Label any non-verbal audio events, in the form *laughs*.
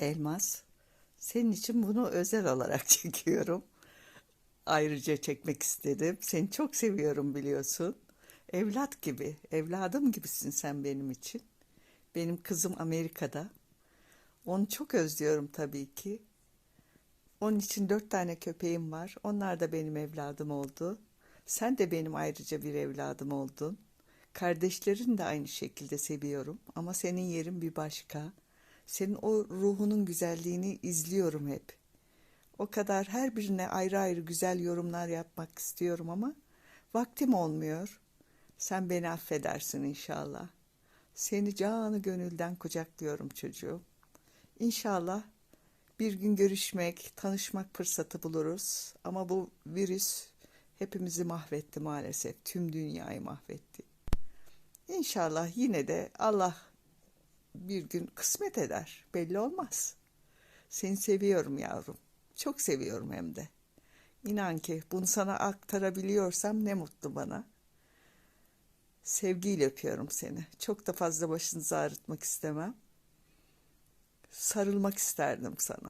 Elmas, senin için bunu özel olarak *laughs* çekiyorum. Ayrıca çekmek istedim. Seni çok seviyorum biliyorsun. Evlat gibi, evladım gibisin sen benim için. Benim kızım Amerika'da. Onu çok özlüyorum tabii ki. Onun için dört tane köpeğim var. Onlar da benim evladım oldu. Sen de benim ayrıca bir evladım oldun. Kardeşlerini de aynı şekilde seviyorum. Ama senin yerin bir başka. Senin o ruhunun güzelliğini izliyorum hep. O kadar her birine ayrı ayrı güzel yorumlar yapmak istiyorum ama vaktim olmuyor. Sen beni affedersin inşallah. Seni canı gönülden kucaklıyorum çocuğum. İnşallah bir gün görüşmek, tanışmak fırsatı buluruz. Ama bu virüs hepimizi mahvetti maalesef. Tüm dünyayı mahvetti. İnşallah yine de Allah bir gün kısmet eder. Belli olmaz. Seni seviyorum yavrum. Çok seviyorum hem de. İnan ki bunu sana aktarabiliyorsam ne mutlu bana. Sevgiyle öpüyorum seni. Çok da fazla başınızı ağrıtmak istemem. Sarılmak isterdim sana.